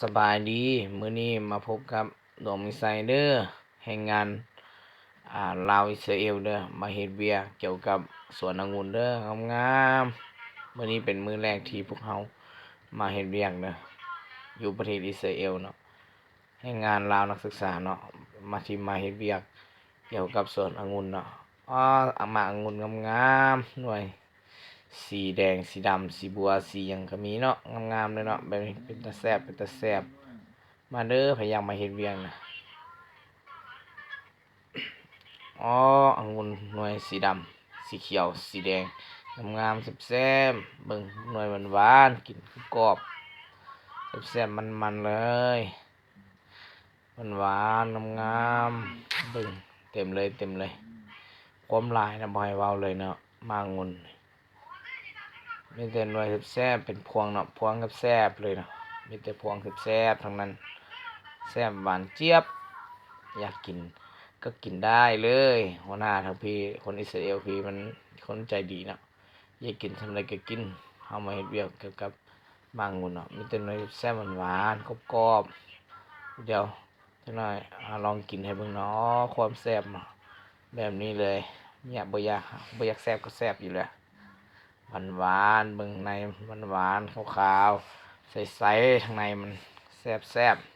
สบายดี มื้อนี้มาพบกับดวงมิไซเดอร์แห่งงานอ่าลาวอิสราเอลเด้อมาเฮ็ดเวียเกี่ยวกับสวนองุ่นเด้องามๆมื้อนี้เป็นมื้อแรกที่พวกเฮามาเฮ็ดเวียกเด้ออยู่ประเทศอิสราเอลเนาะแห่งงานลาวนักศึกษาเนาะมาที่มาเฮ็ดเวียกเกี่ยวกับสวนองุ่นเนาะอ้ออามาองุ่นงามๆหน่วย สีแดงสีดำสีบัวสีหยังก็มีเนาะงามๆเลยเนาะแบบนี้เป็นตาแซบเป็นตาแซบมาเด้อพยายามมาเฮ็ดเวียงนะอ๋อองุ่นหน่วยสีดำสีเขียวสีแดงงามๆแซ่บๆเบิ่งหน่วยหวานๆกินกรอบแซ่บๆมันๆเลยหวานงามๆเบิ่งเต็มเลยเต็มเลยความหลายนะบ่ให้เว้าเลยเนาะมางุ่น มีแต่หน่วยแซ่บเป็นพวงเนาะพวงกับแซ่บเลยเนาะมีแต่พวงแซ่บทั้งนั้นแซ่บหวานเจี๊ยบ อยากกินก็กินได้เลยหัวหน้าทางพี่คนอิสราเอลพี่มันคนใจดีเนาะอยากกินทำอะไรก็กินเฮามาเฮ็ดเวียกเกี่ยวกับบางงูเนาะมีแต่หน่วยแซ่บหวานๆกรอบเดี๋ยวจักหน่อยอลองกินให้เบิ่งเนาะความแซ่บเนาะแบบนี้เลยเนี่ยบ่อยากบ่อยากแซ่บก็แซ่บอยู่แล้ว หวานหวานเบิ่งในหวานหวานขาวๆใสๆข้างในมันแซ่บแซ่บๆ